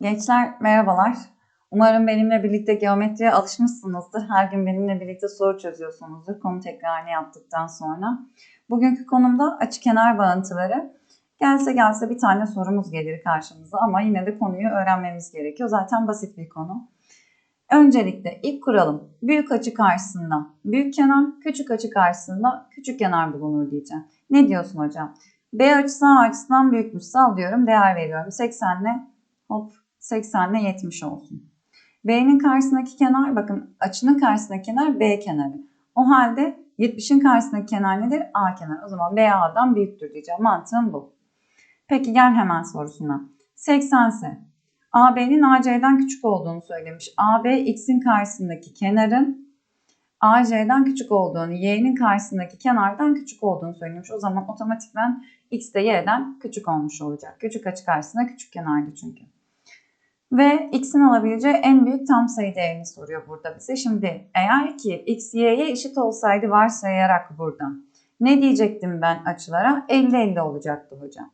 Gençler merhabalar. Umarım benimle birlikte geometriye alışmışsınızdır. Her gün benimle birlikte soru çözüyorsunuzdur. Konu tekrarını yaptıktan sonra. Bugünkü konumda açıkenar bağıntıları. Gelse gelse bir tane sorumuz gelir karşımıza ama yine de konuyu öğrenmemiz gerekiyor. Zaten basit bir konu. Öncelikle ilk kuralım. Büyük açı karşısında büyük kenar, küçük açı karşısında küçük kenar bulunur diyeceğim. Ne diyorsun hocam? B açısı A açısından büyükmüş. Sallıyorum, değer veriyorum. 80 ile hop 80 ile 70 olsun. B'nin karşısındaki kenar bakın açının karşısındaki kenar B kenarı. O halde 70'in karşısındaki kenar nedir? A kenarı. O zaman B A'dan büyüktür diyeceğim. Mantığım bu. Peki gel hemen sorusuna. 80 ise AB'nin AC'den küçük olduğunu söylemiş. AB X'in karşısındaki kenarın AC'den küçük olduğunu, Y'nin karşısındaki kenardan küçük olduğunu söylemiş. O zaman otomatikman X de Y'den küçük olmuş olacak. Küçük açı karşısında küçük kenardı çünkü. Ve x'in alabileceği en büyük tam sayı değerini soruyor burada bize. Şimdi eğer ki x y'ye eşit olsaydı varsayarak buradan ne diyecektim ben açılara? 50-50 olacaktı hocam.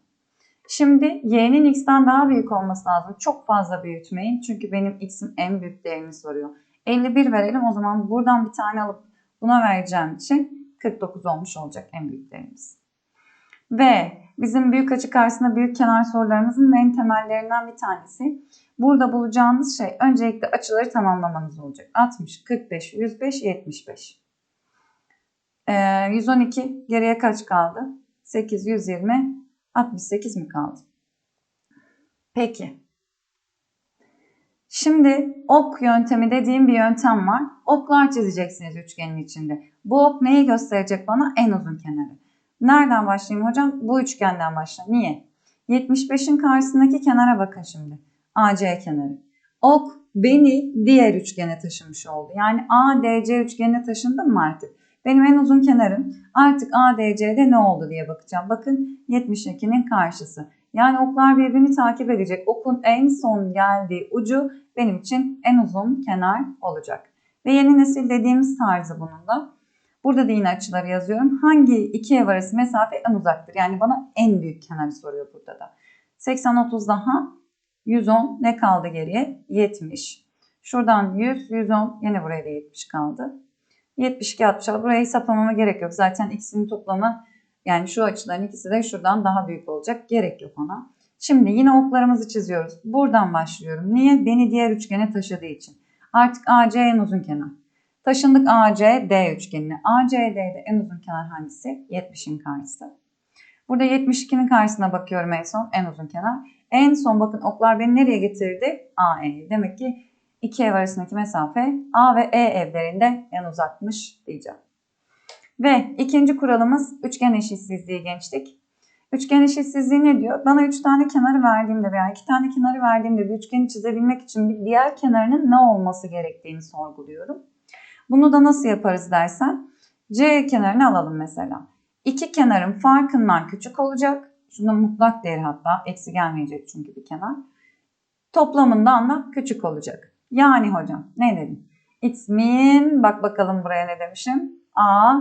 Şimdi y'nin x'ten daha büyük olması lazım. Çok fazla büyütmeyin çünkü benim x'in en büyük değerini soruyor. 51 verelim o zaman buradan bir tane alıp buna vereceğim için 49 olmuş olacak en büyük değerimiz. Ve bizim büyük açı karşısında büyük kenar sorularımızın en temellerinden bir tanesi. Burada bulacağınız şey öncelikle açıları tamamlamanız olacak. 60, 45, 105, 75. Ee, 112 geriye kaç kaldı? 8, 120, 68 mi kaldı? Peki. Şimdi ok yöntemi dediğim bir yöntem var. Oklar çizeceksiniz üçgenin içinde. Bu ok neyi gösterecek bana? En uzun kenarı. Nereden başlayayım hocam? Bu üçgenden başla. Niye? 75'in karşısındaki kenara bakın şimdi. AC kenarı. Ok beni diğer üçgene taşımış oldu. Yani ADC üçgenine taşındım mı artık? Benim en uzun kenarım artık ADC'de ne oldu diye bakacağım. Bakın 72'nin karşısı. Yani oklar birbirini takip edecek. Okun en son geldiği ucu benim için en uzun kenar olacak. Ve yeni nesil dediğimiz tarzı bunun da. Burada da yine açıları yazıyorum. Hangi iki ev arası mesafe en uzaktır? Yani bana en büyük kenarı soruyor burada da. 80 30 daha 110 ne kaldı geriye? 70. Şuradan 100, 110 yine buraya da 70 kaldı. 72, 66 buraya hesaplamama gerek yok. Zaten ikisinin toplamı yani şu açıların ikisi de şuradan daha büyük olacak. Gerek yok ona. Şimdi yine oklarımızı çiziyoruz. Buradan başlıyorum. Niye? Beni diğer üçgene taşıdığı için. Artık AC en uzun kenar. Taşındık AC, D üçgenine. AC, D'de en uzun kenar hangisi? 70'in karşısı. Burada 72'nin karşısına bakıyorum en son. En uzun kenar. En son bakın oklar beni nereye getirdi? AE. Demek ki iki ev arasındaki mesafe A ve E evlerinde en uzakmış diyeceğim. Ve ikinci kuralımız üçgen eşitsizliği gençlik. Üçgen eşitsizliği ne diyor? Bana üç tane kenarı verdiğimde veya iki tane kenarı verdiğimde bir üçgeni çizebilmek için bir diğer kenarının ne olması gerektiğini sorguluyorum. Bunu da nasıl yaparız dersen C kenarını alalım mesela. İki kenarın farkından küçük olacak. Şunun mutlak değeri hatta eksi gelmeyecek çünkü bir kenar. Toplamından da küçük olacak. Yani hocam ne dedim? X min bak bakalım buraya ne demişim? A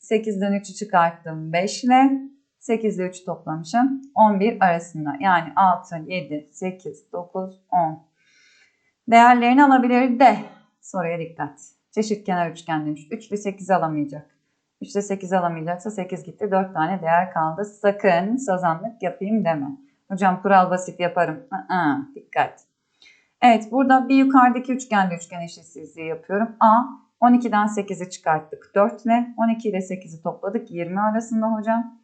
8'den 3'ü çıkarttım 5 ile 8 ile 3 toplamışım 11 arasında. Yani 6, 7, 8, 9, 10. Değerlerini alabilir de soruya dikkat. Çeşit kenar üçgen demiş. 3 ile 8 alamayacak. 3 ile 8 alamayacaksa 8 gitti. 4 tane değer kaldı. Sakın sazanlık yapayım deme. Hocam kural basit yaparım. Aa, dikkat. Evet burada bir yukarıdaki üçgende üçgen eşitsizliği yapıyorum. A 12'den 8'i çıkarttık 4 ile 12 ile 8'i topladık 20 arasında hocam.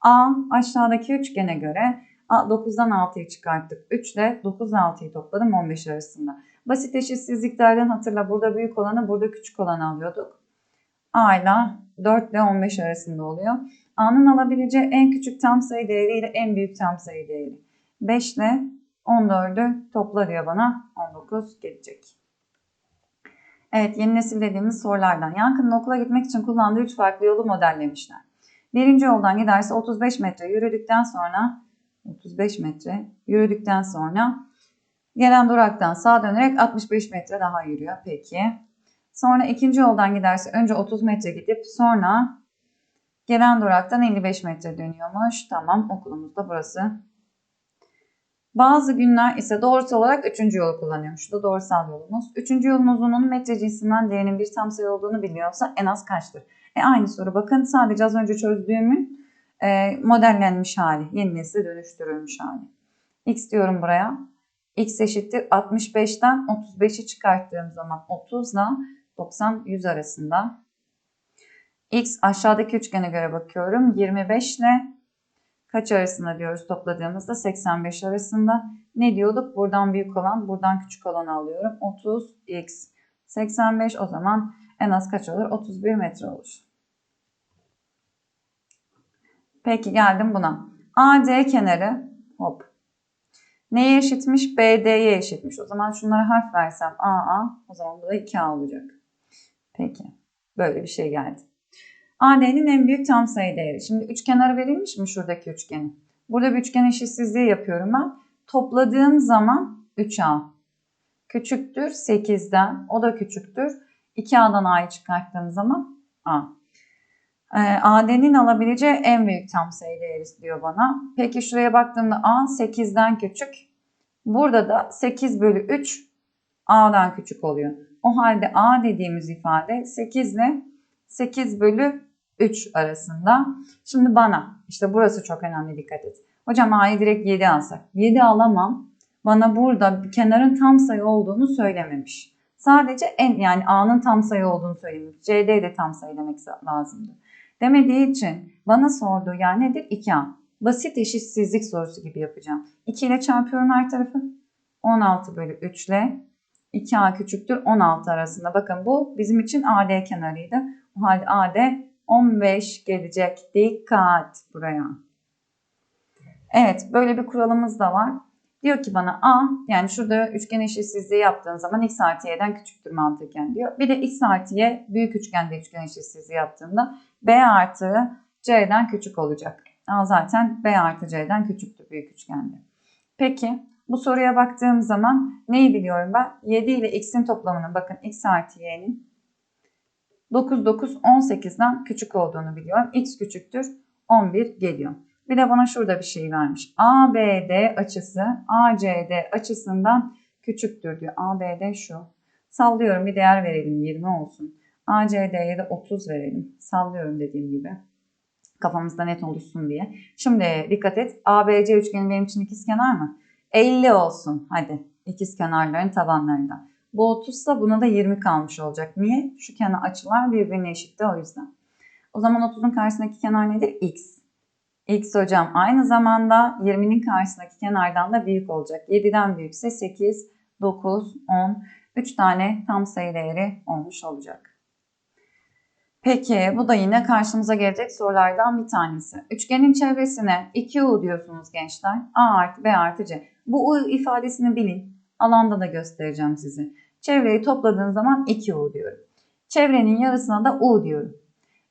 A aşağıdaki üçgene göre 9'dan 6'yı çıkarttık 3 ile 9 ile 6'yı topladım 15 arasında. Basit eşitsizliklerden hatırla burada büyük olanı burada küçük olanı alıyorduk. A ile 4 ile 15 arasında oluyor. A'nın alabileceği en küçük tam sayı değeri ile en büyük tam sayı değeri. 5 ile 14'ü topla diyor bana. 19 gelecek. Evet yeni nesil dediğimiz sorulardan. Yankı'nın okula gitmek için kullandığı 3 farklı yolu modellemişler. Birinci yoldan giderse 35 metre yürüdükten sonra 35 metre yürüdükten sonra gelen duraktan sağa dönerek 65 metre daha yürüyor. Peki. Sonra ikinci yoldan giderse önce 30 metre gidip sonra gelen duraktan 55 metre dönüyormuş. Tamam okulumuz da burası. Bazı günler ise doğrusal olarak üçüncü yolu kullanıyorum. Şu da doğrusal yolumuz. Üçüncü yolun uzunluğunun metre cinsinden değerinin bir tam sayı olduğunu biliyorsa en az kaçtır? E aynı soru. Bakın sadece az önce çözdüğümün e, modellenmiş hali. Yeni nesle dönüştürülmüş hali. X diyorum buraya. X eşittir 65'ten 35'i çıkarttığım zaman 30 ile 90-100 arasında. X aşağıdaki üçgene göre bakıyorum. 25 ile kaç arasında diyoruz topladığımızda 85 arasında. Ne diyorduk? Buradan büyük olan, buradan küçük olanı alıyorum. 30 x 85 o zaman en az kaç olur? 31 metre olur. Peki geldim buna. AD kenarı hop. Neye eşitmiş? BD'ye eşitmiş. O zaman şunlara harf versem AA o zaman bu da 2A olacak. Peki. Böyle bir şey geldi. AD'nin en büyük tam sayı değeri. Şimdi üçkenarı verilmiş mi şuradaki üçgenin? Burada bir üçgen eşitsizliği yapıyorum ben. Topladığım zaman 3A. Küçüktür 8'den. O da küçüktür. 2A'dan A'yı çıkarttığım zaman A. Ee, AD'nin alabileceği en büyük tam sayı değeri diyor bana. Peki şuraya baktığımda A 8'den küçük. Burada da 8 bölü 3 A'dan küçük oluyor. O halde A dediğimiz ifade 8 ile 8 bölü 3 arasında. Şimdi bana işte burası çok önemli dikkat et. Hocam A'yı direkt 7 alsak. 7 alamam. Bana burada kenarın tam sayı olduğunu söylememiş. Sadece en yani A'nın tam sayı olduğunu söylemiş. CD de tam sayı demek lazımdı. Demediği için bana sorduğu yer nedir? 2A. Basit eşitsizlik sorusu gibi yapacağım. 2 ile çarpıyorum her tarafı. 16 bölü 3 ile 2A küçüktür 16 arasında. Bakın bu bizim için AD kenarıydı. O halde AD 15 gelecek. Dikkat buraya. Evet böyle bir kuralımız da var. Diyor ki bana A yani şurada üçgen eşitsizliği yaptığın zaman x artı y'den küçüktür mantıken diyor. Bir de x artı y büyük üçgende üçgen eşitsizliği yaptığında b artı c'den küçük olacak. A zaten b artı c'den küçüktür büyük üçgende. Peki bu soruya baktığım zaman neyi biliyorum ben? 7 ile x'in toplamının bakın x artı y'nin 9, 9, 18'den küçük olduğunu biliyorum. X küçüktür 11 geliyor. Bir de bana şurada bir şey vermiş. ABD açısı ACD açısından küçüktür diyor. ABD şu. Sallıyorum bir değer verelim 20 olsun. ACD'ye de 30 verelim. Sallıyorum dediğim gibi. Kafamızda net oluşsun diye. Şimdi dikkat et. ABC üçgeni benim için ikizkenar mı? 50 olsun. Hadi ikizkenarların tabanlarından. Bu 30 ise buna da 20 kalmış olacak. Niye? Şu kenar açılar birbirine eşitti o yüzden. O zaman 30'un karşısındaki kenar nedir? X. X hocam aynı zamanda 20'nin karşısındaki kenardan da büyük olacak. 7'den büyükse 8, 9, 10. 3 tane tam sayı değeri olmuş olacak. Peki bu da yine karşımıza gelecek sorulardan bir tanesi. Üçgenin çevresine 2U diyorsunuz gençler. A artı B artı C. Bu U ifadesini bilin. Alanda da göstereceğim size. Çevreyi topladığın zaman 2U diyorum. Çevrenin yarısına da U diyorum.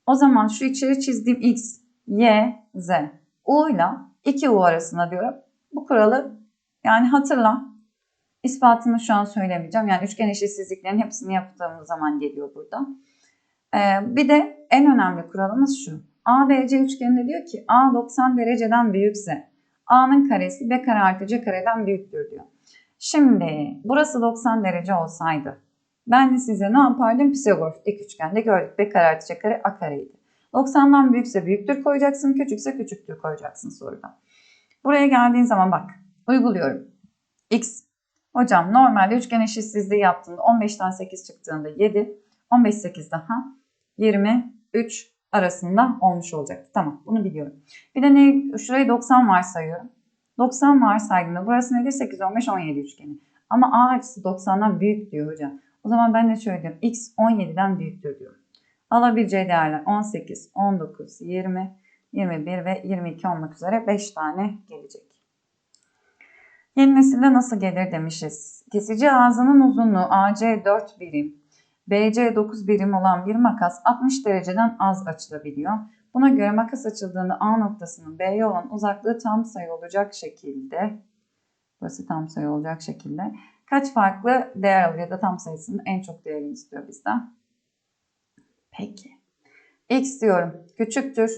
O zaman şu içeri çizdiğim X, Y, Z. U ile 2U arasında diyorum. Bu kuralı yani hatırla. İspatını şu an söylemeyeceğim. Yani üçgen eşitsizliklerin hepsini yaptığımız zaman geliyor burada. Ee, bir de en önemli kuralımız şu. ABC üçgeninde diyor ki A 90 dereceden büyükse A'nın karesi B kare artı C kareden büyüktür diyor. Şimdi burası 90 derece olsaydı ben de size ne yapardım? Pisagor dik üçgende gördük. B kare artı C kare A kareydi. 90'dan büyükse büyüktür koyacaksın, küçükse küçüktür koyacaksın soruda. Buraya geldiğin zaman bak, uyguluyorum. X. Hocam normalde üçgen eşitsizliği yaptığında 15'ten 8 çıktığında 7, 15 8 daha 23 arasında olmuş olacaktı. Tamam bunu biliyorum. Bir de ne, şurayı 90 varsayıyorum. 90 varsaydığımda burası nedir? 8, 15, 17 üçgeni. Ama A açısı 90'dan büyük diyor hocam. O zaman ben de şöyle diyorum. X 17'den büyüktür diyorum. Alabileceği değerler 18, 19, 20, 21 ve 22 olmak üzere 5 tane gelecek. Yeni nesilde nasıl gelir demişiz. Kesici ağzının uzunluğu AC 4 birim, BC 9 birim olan bir makas 60 dereceden az açılabiliyor. Buna göre makas açıldığında A noktasının B'ye olan uzaklığı tam sayı olacak şekilde burası tam sayı olacak şekilde kaç farklı değer alıyor ya da tam sayısının en çok değerini istiyor bizden. Peki. X diyorum. Küçüktür.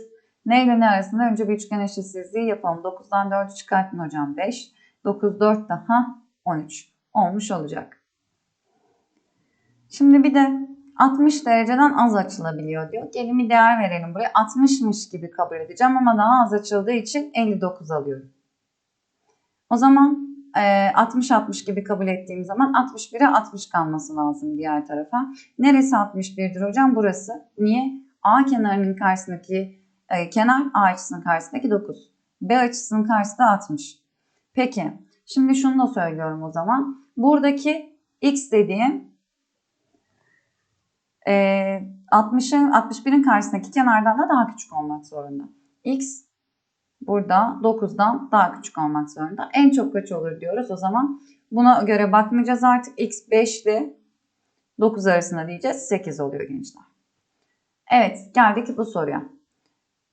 Ne ile ne arasında önce bir üçgen eşitsizliği yapalım. 9'dan 4'ü çıkartın hocam 5. 9, 4 daha 13 olmuş olacak. Şimdi bir de 60 dereceden az açılabiliyor diyor. Gelin bir değer verelim buraya. 60'mış gibi kabul edeceğim ama daha az açıldığı için 59 alıyorum. O zaman 60-60 gibi kabul ettiğim zaman 61'e 60 kalması lazım diğer tarafa. Neresi 61'dir hocam? Burası. Niye? A kenarının karşısındaki e, kenar A açısının karşısındaki 9. B açısının karşısında 60. Peki. Şimdi şunu da söylüyorum o zaman. Buradaki x dediğim e, 60'ın 61'in karşısındaki kenardan da daha küçük olmak zorunda. x burada 9'dan daha küçük olmak zorunda. En çok kaç olur diyoruz o zaman. Buna göre bakmayacağız artık. x 5 ile 9 arasında diyeceğiz. 8 oluyor gençler. Evet geldik bu soruya.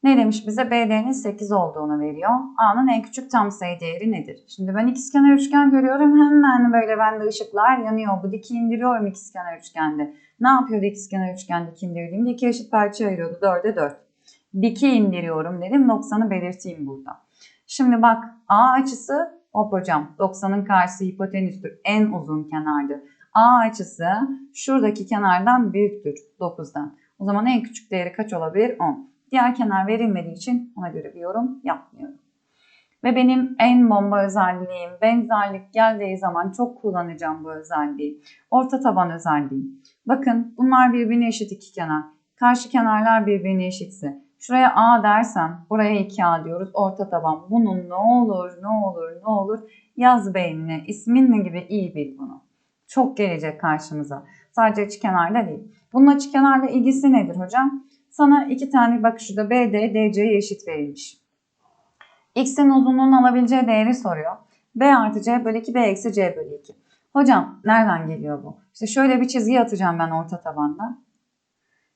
Ne demiş bize? BD'nin 8 olduğunu veriyor. A'nın en küçük tam sayı değeri nedir? Şimdi ben ikizkenar üçgen görüyorum. Hemen böyle bende ışıklar yanıyor. Bu diki indiriyorum ikizkenar üçgende. Ne yapıyordu ikizkenar üçgen diki indirdiğimde? iki eşit parça ayırıyordu. 4'e 4. Diki indiriyorum dedim. 90'ı belirteyim burada. Şimdi bak A açısı hop hocam 90'ın karşısı hipotenüstür. En uzun kenardır. A açısı şuradaki kenardan büyüktür 9'dan. O zaman en küçük değeri kaç olabilir? 10. Diğer kenar verilmediği için ona göre bir yorum yapmıyorum. Ve benim en bomba özelliğim benzerlik geldiği zaman çok kullanacağım bu özelliği. Orta taban özelliği. Bakın bunlar birbirine eşit iki kenar. Karşı kenarlar birbirine eşitse. Şuraya A dersem buraya 2A diyoruz. Orta taban. Bunun ne olur ne olur ne olur yaz beynine ismin gibi iyi bil bunu. Çok gelecek karşımıza. Sadece açı kenarda değil. Bunun açı kenarla ilgisi nedir hocam? Sana iki tane bak şurada BD, DC'ye eşit verilmiş. X'in uzunluğunu alabileceği değeri soruyor. B artı C bölü 2, B eksi C bölü 2. Hocam nereden geliyor bu? İşte şöyle bir çizgi atacağım ben orta tabanda.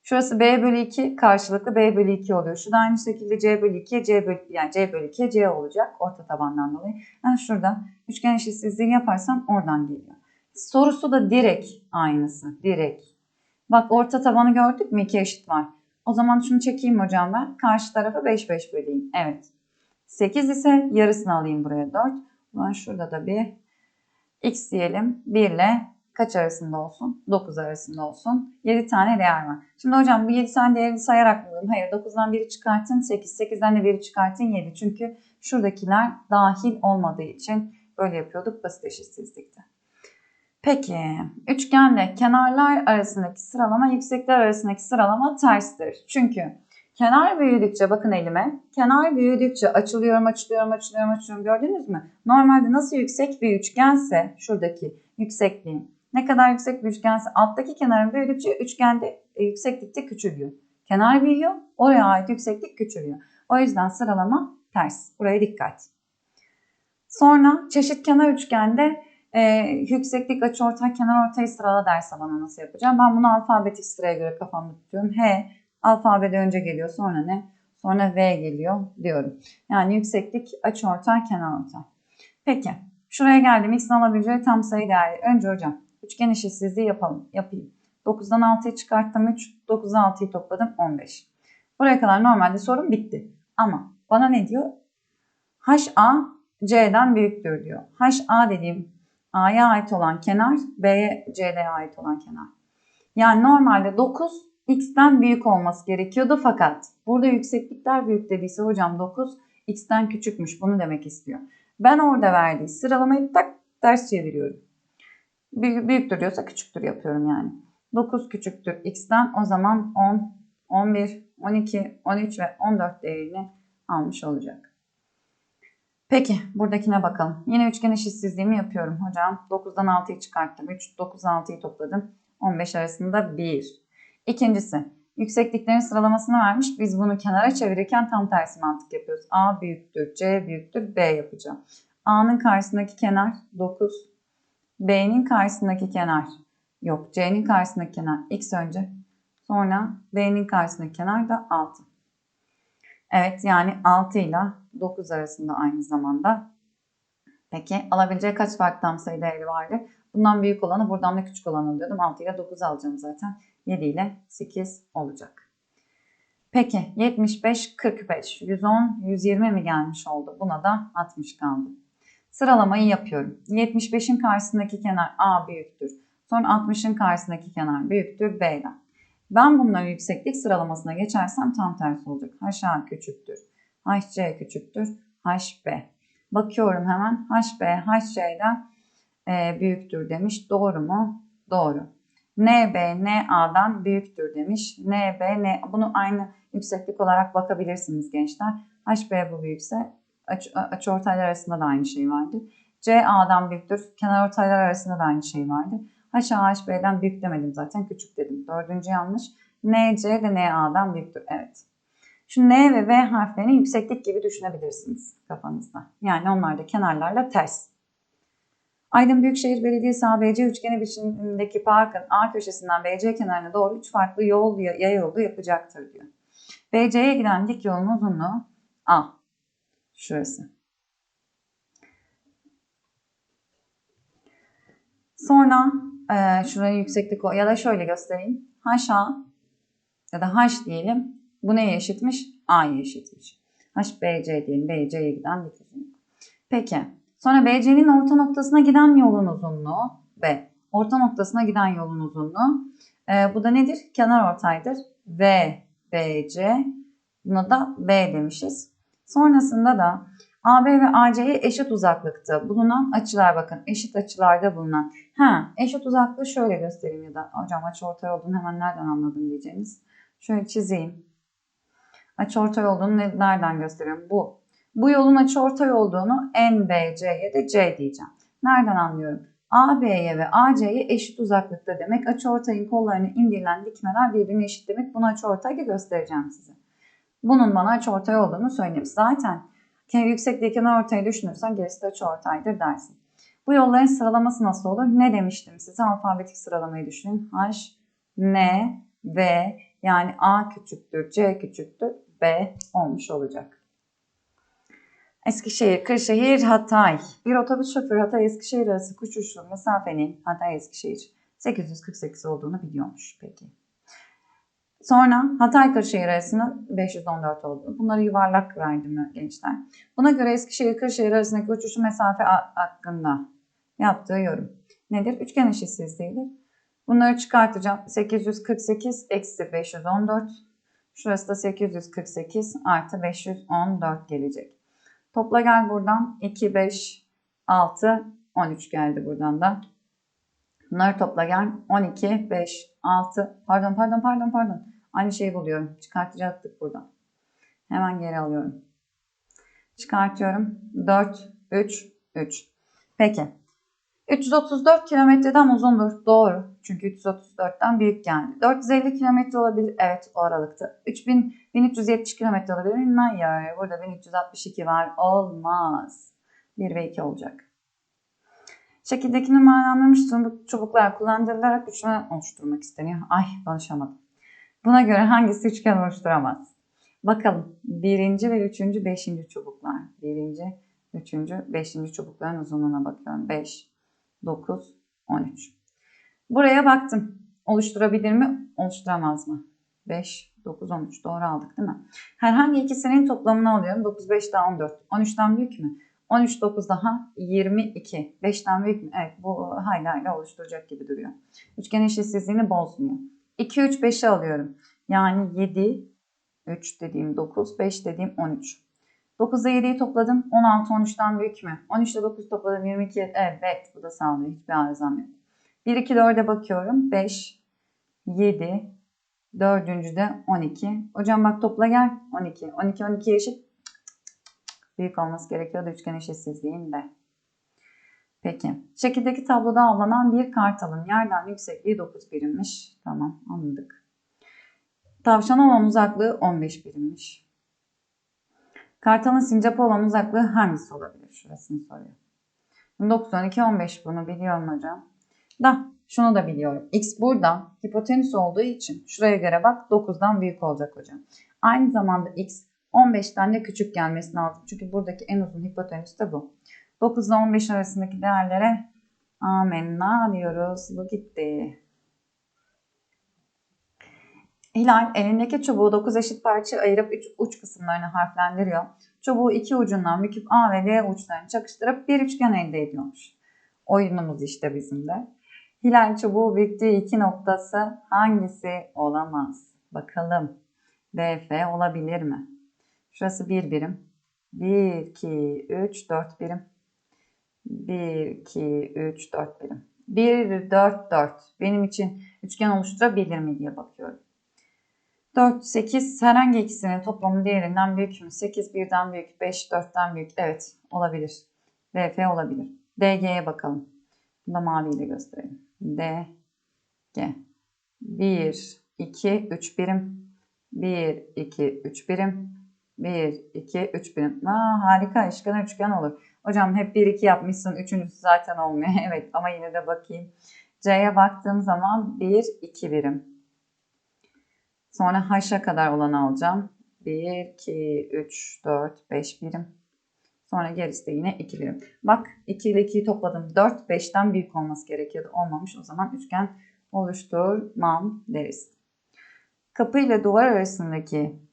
Şurası B bölü 2 karşılıklı B bölü 2 oluyor. Şu da aynı şekilde C bölü 2 C bölü yani C bölü 2 C olacak orta tabandan dolayı. Ben şurada üçgen eşitsizliği yaparsam oradan geliyor. Sorusu da direkt aynısı. Direkt. Bak orta tabanı gördük mü? 2 eşit var. O zaman şunu çekeyim hocam ben. Karşı tarafa 5 5 böleyim. Evet. 8 ise yarısını alayım buraya 4. O zaman şurada da bir x diyelim. 1 ile kaç arasında olsun? 9 arasında olsun. 7 tane değer var. Şimdi hocam bu 7 tane değeri sayarak mı bulalım? Hayır 9'dan 1'i çıkartın 8. 8'den de 1'i çıkartın 7. Çünkü şuradakiler dahil olmadığı için böyle yapıyorduk basit eşitsizlikte. Peki üçgende kenarlar arasındaki sıralama yüksekler arasındaki sıralama terstir. Çünkü kenar büyüdükçe bakın elime kenar büyüdükçe açılıyorum açılıyorum açılıyorum açılıyorum gördünüz mü? Normalde nasıl yüksek bir üçgense şuradaki yüksekliğim ne kadar yüksek bir üçgense alttaki kenarın büyüdükçe üçgende e, yükseklikte küçülüyor. Kenar büyüyor oraya ait yükseklik küçülüyor. O yüzden sıralama ters. Buraya dikkat. Sonra çeşit kenar üçgende e, yükseklik açıortay kenar ortayı sırala derse bana nasıl yapacağım? Ben bunu alfabetik sıraya göre kafamda tutuyorum. H alfabede önce geliyor sonra ne? Sonra V geliyor diyorum. Yani yükseklik açıortay kenar ortay. Peki şuraya geldim. X'in alabileceği tam sayı değeri. Önce hocam üçgen eşitsizliği yapalım. Yapayım. 9'dan 6'yı çıkarttım 3. 9'dan 6'yı topladım 15. Buraya kadar normalde sorun bitti. Ama bana ne diyor? HA C'den büyüktür diyor. HA dediğim A'ya ait olan kenar, B'ye C'ye ait olan kenar. Yani normalde 9 X'ten büyük olması gerekiyordu fakat burada yükseklikler büyük dediyse hocam 9 X'ten küçükmüş bunu demek istiyor. Ben orada verdiği sıralamayı tak ters çeviriyorum. Büyüktür diyorsa küçüktür yapıyorum yani. 9 küçüktür X'ten o zaman 10, 11, 12, 13 ve 14 değerini almış olacak. Peki buradakine bakalım. Yine üçgen eşitsizliğimi yapıyorum hocam. 9'dan 6'yı çıkarttım. 3, 9, 6'yı topladım. 15 arasında 1. İkincisi yüksekliklerin sıralamasını vermiş. Biz bunu kenara çevirirken tam tersi mantık yapıyoruz. A büyüktür, C büyüktür, B yapacağım. A'nın karşısındaki kenar 9. B'nin karşısındaki kenar yok. C'nin karşısındaki kenar x önce. Sonra B'nin karşısındaki kenar da 6. Evet yani 6 ile 9 arasında aynı zamanda. Peki alabileceği kaç farklı tam sayı değeri vardı? Bundan büyük olanı buradan da küçük olanı alıyordum. 6 ile 9 alacağım zaten. 7 ile 8 olacak. Peki 75, 45, 110, 120 mi gelmiş oldu? Buna da 60 kaldı. Sıralamayı yapıyorum. 75'in karşısındaki kenar A büyüktür. Sonra 60'ın karşısındaki kenar büyüktür B'den. Ben bunların yükseklik sıralamasına geçersem tam tersi olacak. HA küçüktür. HC küçüktür. HB. Bakıyorum hemen. HB, HC'den e, büyüktür demiş. Doğru mu? Doğru. NB, NA'dan büyüktür demiş. NB, N, bunu aynı yükseklik olarak bakabilirsiniz gençler. HB bu büyükse aç, açıortaylar arasında da aynı şey vardır. CA'dan büyüktür. Kenar ortaylar arasında da aynı şey vardır. HA, HB'den büyük demedim zaten. Küçük dedim. Dördüncü yanlış. NC de NA'dan büyüktür. Evet. Şu N ve V harflerini yükseklik gibi düşünebilirsiniz kafanızda. Yani onlar da kenarlarla ters. Aydın Büyükşehir Belediyesi ABC üçgeni biçimindeki parkın A köşesinden BC kenarına doğru 3 farklı yol yaya yolu yapacaktır diyor. BC'ye giden dik yolun uzunluğu A. Şurası. Sonra e, şuraya yükseklik ya da şöyle göstereyim. HA ya da H diyelim. Bu neye eşitmiş? A'ya eşitmiş. HBC diyelim. BC'ye giden dik uzunluk. Peki. Sonra BC'nin orta noktasına giden yolun uzunluğu B. Orta noktasına giden yolun uzunluğu. E, bu da nedir? Kenar ortaydır. V, BC. Buna da B demişiz. Sonrasında da AB ve AC'ye eşit uzaklıkta bulunan açılar bakın. Eşit açılarda bulunan. Ha, eşit uzaklığı şöyle göstereyim ya da hocam açıortay olduğunu hemen nereden anladım diyeceğiniz. Şöyle çizeyim. Açıortay olduğunu nereden gösteriyorum? Bu. Bu yolun açıortay olduğunu NBC'ye de C diyeceğim. Nereden anlıyorum? AB'ye ve AC'ye eşit uzaklıkta demek. Açıortayın kollarını indirilen dikmeler birbirine eşit demek. Bunu açıortayda göstereceğim size. Bunun bana açıortay olduğunu söyleyeyim. Zaten yüksekliği kenar ortaya düşünürsen gerisi de açıortaydır dersin. Bu yolların sıralaması nasıl olur? Ne demiştim size? Alfabetik sıralamayı düşünün. H, N, V yani A küçüktür, C küçüktür, B olmuş olacak. Eskişehir, Kırşehir, Hatay. Bir otobüs şoförü Hatay Eskişehir arası kuş uçuşu mesafenin Hatay Eskişehir 848 olduğunu biliyormuş peki. Sonra Hatay Kırşehir arasında 514 oldu. Bunları yuvarlak verdim gençler. Buna göre Eskişehir Kırşehir arasındaki uçuşu mesafe hakkında yaptığı yorum. Nedir? Üçgen eşitsizliğidir. Bunları çıkartacağım. 848 eksi 514. Şurası da 848 artı 514 gelecek. Topla gel buradan. 2, 5, 6, 13 geldi buradan da. Bunları topla gel. 12, 5, 6. Pardon, pardon, pardon, pardon. Aynı şeyi buluyorum. Çıkartacaktık buradan. Hemen geri alıyorum. Çıkartıyorum. 4, 3, 3. Peki. 334 kilometreden uzundur. Doğru. Çünkü 334'ten büyük geldi. 450 kilometre olabilir. Evet o aralıkta. 3000, 1370 kilometre olabilir. Hayır. Burada 1362 var. Olmaz. 1 ve 2 olacak. Şekildeki numaralandırılmış çubuklar kullandırılarak üçgen oluşturmak isteniyor. Ay konuşamadım. Buna göre hangisi üçgen oluşturamaz? Bakalım. Birinci ve üçüncü, beşinci çubuklar. Birinci, üçüncü, beşinci çubukların uzunluğuna bakıyorum. 5, 9, 13. Buraya baktım. Oluşturabilir mi? Oluşturamaz mı? 5, 9, 13. Doğru aldık değil mi? Herhangi ikisinin toplamını alıyorum. 9, 5 daha 14. 13'ten büyük mü? 13, 9 daha 22. 5'ten büyük mü? Evet bu hayli hayli oluşturacak gibi duruyor. Üçgen eşitsizliğini bozmuyor. 2, 3, 5'i alıyorum. Yani 7, 3 dediğim 9, 5 dediğim 13. 9 ile 7'yi topladım. 16 13'ten büyük mü? 13 ile 9 topladım 22. Evet bu da sağlıyor. Hiçbir arızam yok. 1 2 4'e bakıyorum. 5 7 dördüncü de 12. Hocam bak topla gel. 12. 12 12 eşit. Büyük olması gerekiyordu üçgen eşitsizliğinde. Peki. Şekildeki tabloda avlanan bir kartalın yerden yüksekliği 9 birimmiş. Tamam anladık. Tavşan olan uzaklığı 15 birimmiş. Kartalın sincapa olan uzaklığı hangisi olabilir? Şurasını soruyor. 9, 12, 15 bunu biliyorum hocam. Da şunu da biliyorum. X burada hipotenüs olduğu için şuraya göre bak 9'dan büyük olacak hocam. Aynı zamanda X 15'ten de küçük gelmesi lazım. Çünkü buradaki en uzun hipotenüs de bu. 9 ile 15 arasındaki değerlere amenna diyoruz. Bu gitti. Hilal elindeki çubuğu 9 eşit parça ayırıp uç, uç kısımlarını harflendiriyor. Çubuğu iki ucundan büküp A ve L uçlarını çakıştırıp bir üçgen elde ediyormuş. Oyunumuz işte bizim de. Hilal çubuğu büktüğü iki noktası hangisi olamaz? Bakalım. BF olabilir mi? Şurası bir birim. 1, 2, 3, 4 birim. 1, 2, 3, 4 birim. 1, 4, 4. Benim için üçgen oluşturabilir mi diye bakıyorum. 4, 8 herhangi ikisinin toplamı diğerinden büyük mü? 8 birden büyük, 5 4'ten büyük. Evet olabilir. BF olabilir. DG'ye bakalım. Bunu da maviyle gösterelim. D, G. 1, 2, 3 birim. 1, 2, 3 birim. 1, 2, 3 birim. Aa, harika üçgen üçgen olur. Hocam hep 1, 2 yapmışsın. Üçüncüsü zaten olmuyor. evet ama yine de bakayım. C'ye baktığım zaman 1, 2 birim. Sonra H'a kadar olanı alacağım. 1, 2, 3, 4, 5 birim. Sonra gerisi de yine 2 birim. Bak 2 ile 2'yi topladım. 4, 5'ten büyük olması gerekiyordu. Olmamış. O zaman üçgen oluşturmam deriz. Kapı ile duvar arasındaki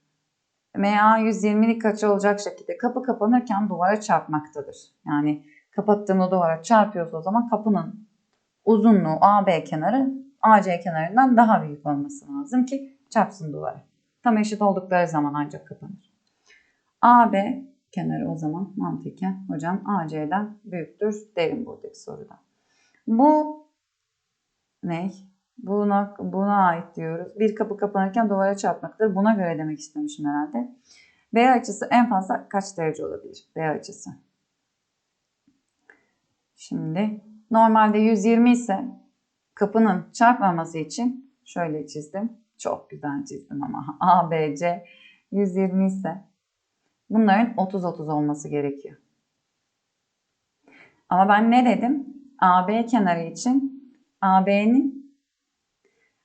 MA 120'lik açı olacak şekilde kapı kapanırken duvara çarpmaktadır. Yani kapattığımda duvara çarpıyoruz o zaman kapının uzunluğu AB kenarı AC kenarından daha büyük olması lazım ki çarpsın duvara. Tam eşit oldukları zaman ancak kapanır. AB kenarı o zaman mantıken hocam AC'den büyüktür derim buradaki soruda. Bu ne? Buna, buna ait diyoruz. Bir kapı kapanırken duvara çarpmaktır. Buna göre demek istemişim herhalde. B açısı en fazla kaç derece olabilir? B açısı. Şimdi normalde 120 ise kapının çarpmaması için şöyle çizdim. Çok güzel çizdim ama A, B, C 120 ise bunların 30-30 olması gerekiyor. Ama ben ne dedim? AB kenarı için AB'nin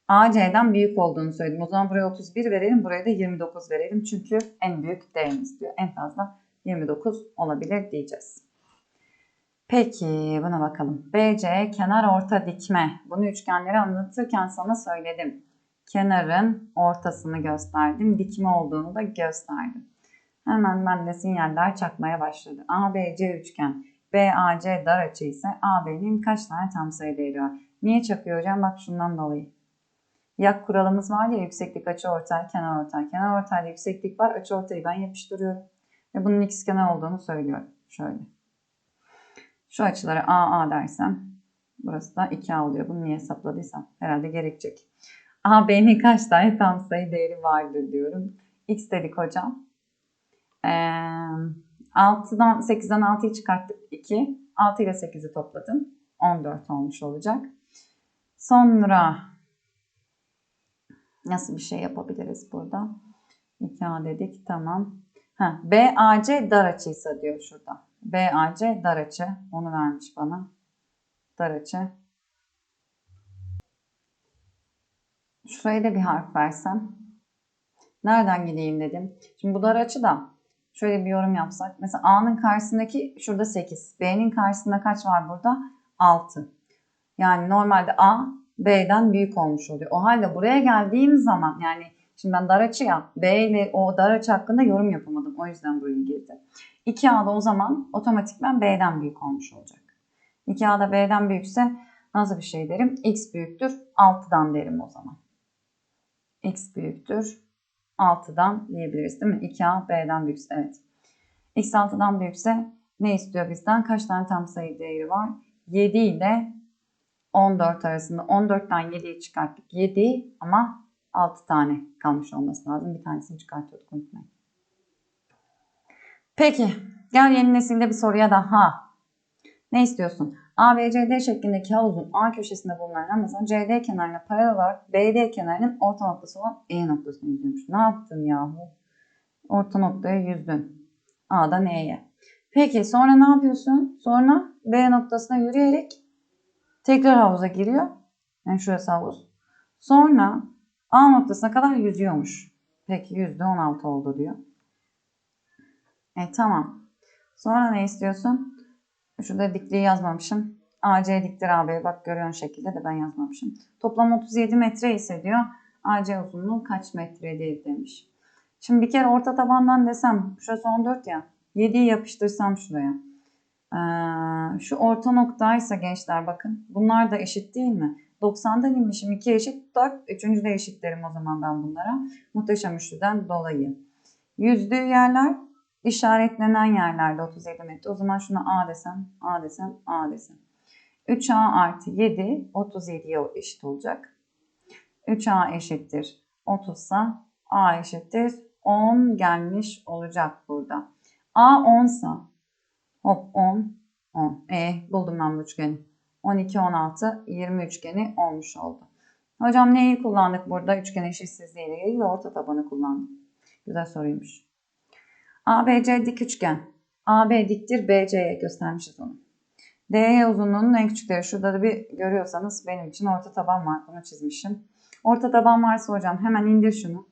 AC'den büyük olduğunu söyledim. O zaman buraya 31 verelim, buraya da 29 verelim. Çünkü en büyük değerimiz diyor. En fazla 29 olabilir diyeceğiz. Peki buna bakalım. BC kenar orta dikme. Bunu üçgenleri anlatırken sana söyledim. Kenarın ortasını gösterdim. Dikme olduğunu da gösterdim. Hemen bende sinyaller çakmaya başladı. ABC üçgen. BAC dar açı ise AB'nin kaç tane tam sayı değeri var? Niye çakıyor hocam? Bak şundan dolayı. Yak kuralımız var ya yükseklik açı ortay kenar ortay. Kenar ortayda yükseklik var. Açı ortayı ben yapıştırıyorum. Ve bunun x kenar olduğunu söylüyorum. Şöyle. Şu açılara AA dersem burası da 2A oluyor. Bunu niye hesapladıysam herhalde gerekecek. AB'nin kaç tane tam sayı değeri vardır diyorum. X dedik hocam. Ee, 6'dan 8'den 6'yı çıkarttık 2. 6 ile 8'i topladım. 14 olmuş olacak. Sonra nasıl bir şey yapabiliriz burada? 2A dedik tamam. Ha, BAC dar açıysa diyor şurada. BAC dar açı. Onu vermiş bana. Dar açı. Şuraya da bir harf versem. Nereden gideyim dedim. Şimdi bu dar açı da şöyle bir yorum yapsak. Mesela A'nın karşısındaki şurada 8. B'nin karşısında kaç var burada? 6. Yani normalde A B'den büyük olmuş oluyor. O halde buraya geldiğim zaman yani şimdi ben dar açı ya B ile o dar açı hakkında yorum yapamadım. O yüzden buraya girdi. 2A'da o zaman otomatikman B'den büyük olmuş olacak. 2A'da B'den büyükse nasıl bir şey derim? X büyüktür 6'dan derim o zaman. X büyüktür 6'dan diyebiliriz değil mi? 2A B'den büyükse evet. X 6'dan büyükse ne istiyor bizden? Kaç tane tam sayı değeri var? 7 ile 14 arasında 14'ten 7'yi çıkarttık. 7 ama 6 tane kalmış olması lazım. Bir tanesini çıkartıyorduk unutmayın. Peki gel yeni nesilde bir soruya daha. Ne istiyorsun? ABCD şeklindeki havuzun A köşesinde bulunan Ramazan CD kenarına paralel olarak BD kenarının orta noktası olan E noktasını yüzmüş. Ne yaptın yahu? Orta noktaya yüzdün. A'dan E'ye. Peki sonra ne yapıyorsun? Sonra B noktasına yürüyerek tekrar havuza giriyor. Yani şurası havuz. Sonra A noktasına kadar yüzüyormuş. Peki yüzde 16 oldu diyor. E tamam. Sonra ne istiyorsun? Şurada dikliği yazmamışım. AC diktir AB. Bak görüyorsun şekilde de ben yazmamışım. Toplam 37 metre ise diyor. AC uzunluğu kaç metredir demiş. Şimdi bir kere orta tabandan desem şurası 14 ya. 7'yi yapıştırsam şuraya. Ee, şu orta noktaysa gençler bakın. Bunlar da eşit değil mi? 90'dan inmişim 2 eşit 4. Üçüncü de eşit derim o zaman ben bunlara. Muhteşem üçlüden dolayı. Yüzdüğü yerler işaretlenen yerlerde 37 metre. O zaman şuna A desem, A desem, A desem. 3A artı 7 37'ye eşit olacak. 3A eşittir 30 ise A eşittir 10 gelmiş olacak burada. A 10 sa hop 10 10. E buldum ben bu üçgeni. 12 16 20 üçgeni olmuş oldu. Hocam neyi kullandık burada? Üçgen eşitsizliği ile ilgili orta tabanı kullandık. Güzel soruymuş. ABC dik üçgen. AB diktir BC'ye göstermişiz onu. DE uzunluğunun en küçükleri. Şurada da bir görüyorsanız benim için orta taban var. Bunu çizmişim. Orta taban varsa hocam hemen indir şunu.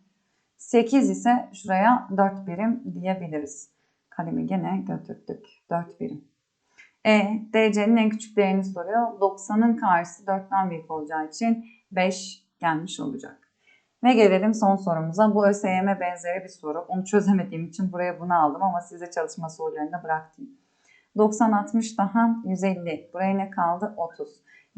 8 ise şuraya 4 birim diyebiliriz. Kalemi gene götürdük. 4 birim. E, DC'nin en küçük değerini soruyor. 90'ın karşısı 4'ten büyük olacağı için 5 gelmiş olacak. Ve gelelim son sorumuza. Bu ÖSYM benzeri bir soru. Onu çözemediğim için buraya bunu aldım ama size çalışma sorularını bıraktım. 90 60 daha 150. Buraya ne kaldı? 30.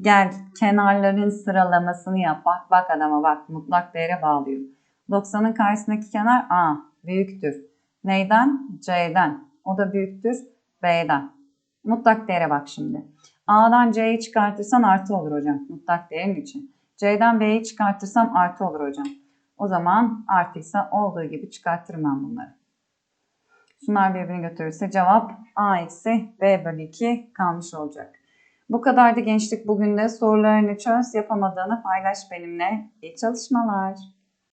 Gel kenarların sıralamasını yap. Bak bak adama bak. Mutlak değere bağlıyor. 90'ın karşısındaki kenar A. Büyüktür. Neyden? C'den. O da büyüktür. B'den. Mutlak değere bak şimdi. A'dan C'yi çıkartırsan artı olur hocam. Mutlak değerin için. C'den B'yi çıkartırsam artı olur hocam. O zaman artıysa olduğu gibi çıkartırım ben bunları. Şunlar birbirini götürürse cevap A eksi B bölü 2 kalmış olacak. Bu kadardı gençlik bugün de sorularını çöz yapamadığını paylaş benimle. İyi çalışmalar.